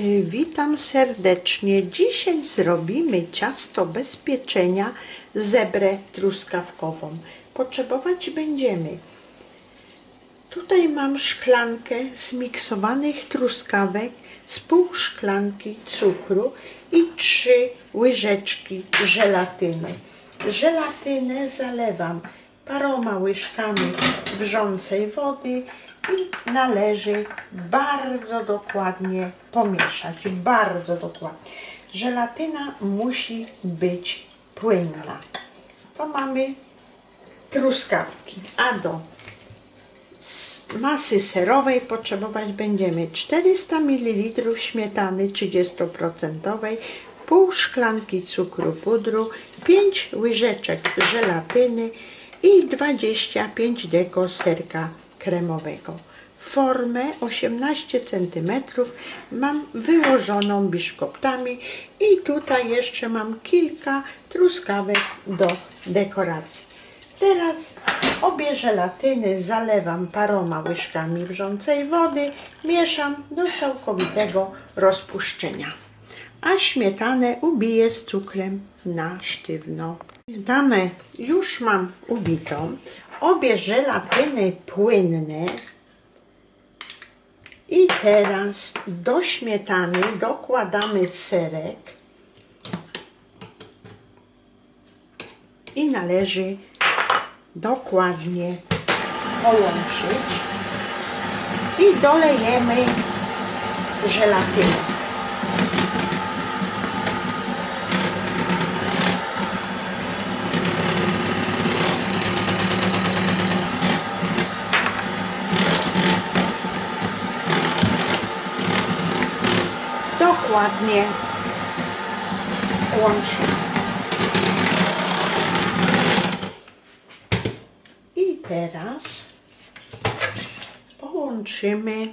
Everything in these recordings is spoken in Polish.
Y, Witam serdecznie. Dzisiaj zrobimy ciasto bez pieczenia zebrę truskawkową. Potrzebować będziemy. Tutaj mam szklankę zmiksowanych truskawek z pół szklanki cukru i trzy łyżeczki żelatyny. Żelatynę zalewam paroma łyżkami wrzącej wody i należy bardzo dokładnie pomieszać. Bardzo dokładnie. Żelatyna musi być płynna. To mamy truskawki, a do masy serowej potrzebować będziemy 400 ml śmietany 30%, pół szklanki cukru pudru, 5 łyżeczek żelatyny i 25 deko serka kremowego. Formę 18 cm mam wyłożoną biszkoptami i tutaj jeszcze mam kilka truskawek do dekoracji. Teraz obie żelatyny zalewam paroma łyżkami wrzącej wody, mieszam do całkowitego rozpuszczenia. A śmietanę ubiję z cukrem na sztywno. Śmietanę już mam ubitą. Obie żelatyny płynne. I teraz do śmietany dokładamy serek. I należy dokładnie połączyć i dolejemy żelatynę. Dokładnie łączymy. I teraz połączymy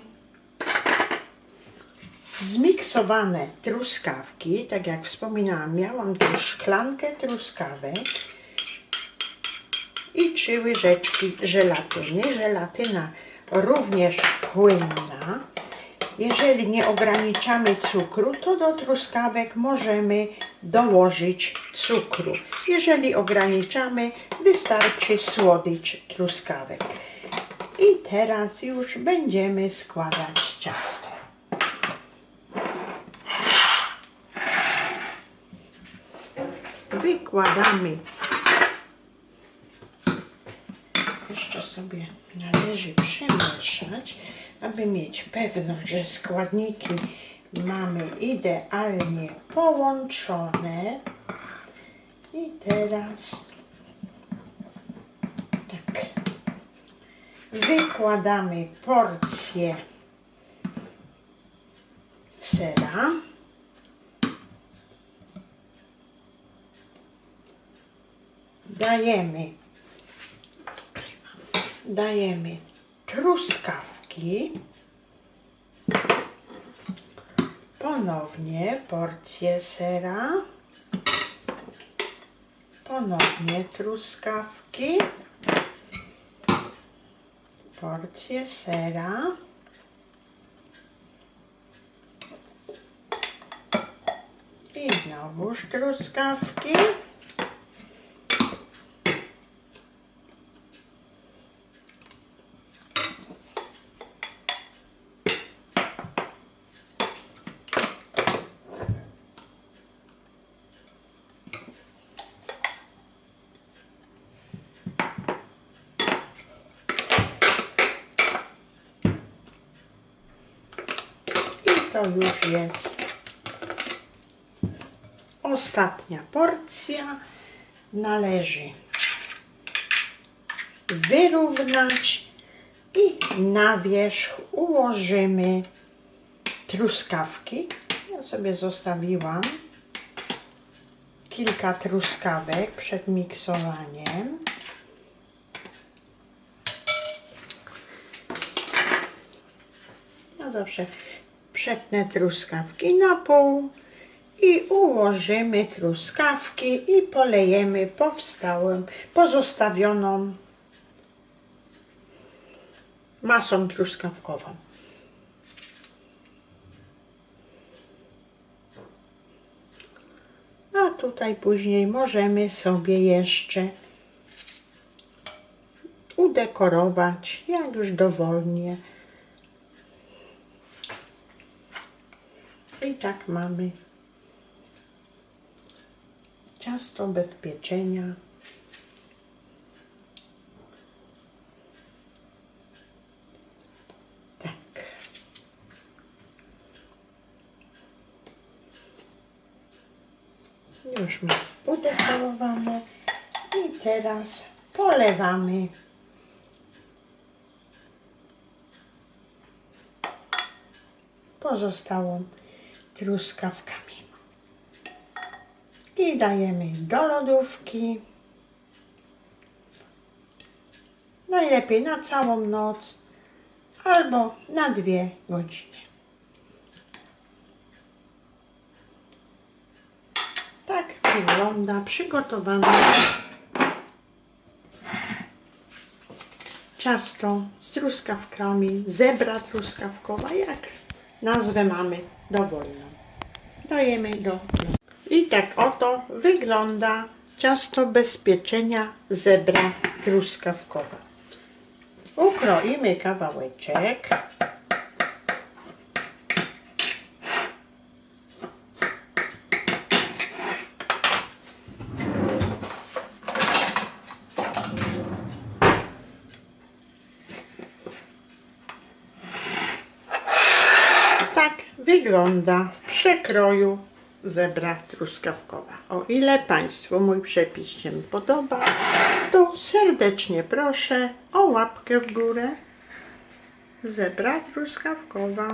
zmiksowane truskawki. Tak jak wspominałam, miałam tu szklankę truskawek i trzy łyżeczki żelatyny. Żelatyna również płynna. Jeżeli nie ograniczamy cukru, to do truskawek możemy dołożyć cukru. Jeżeli ograniczamy, wystarczy słodycz truskawek. I teraz już będziemy składać ciasto. Wykładamy. Jeszcze sobie należy przemieszać, aby mieć pewność, że składniki mamy idealnie połączone. I teraz tak. Wykładamy porcję sera. Dajemy dajemy truskawki, ponownie porcję sera, ponownie truskawki, porcję sera, i znowuż truskawki. I to już jest ostatnia porcja. Należy wyrównać i na wierzch ułożymy truskawki. Ja sobie zostawiłam kilka truskawek przed miksowaniem. Ja zawsze przetnę truskawki na pół i ułożymy truskawki i polejemy powstałym, pozostawioną masą truskawkową. A tutaj później możemy sobie jeszcze udekorować, jak już dowolnie, I tak mamy ciasto bez pieczenia. Tak. Już mamy udekorowane i teraz polewamy pozostałą truskawkami. I dajemy do lodówki. Najlepiej na całą noc albo na dwie godziny. Tak wygląda przygotowane ciasto z truskawkami, zebra truskawkowa, jak nazwę mamy dowolną. Dajemy do. I tak oto wygląda ciasto bez pieczenia zebra truskawkowa. Ukroimy kawałeczek. Tak wygląda w przekroju zebra truskawkowa. O ile Państwu mój przepis się podoba, to serdecznie proszę o łapkę w górę. Zebra truskawkowa.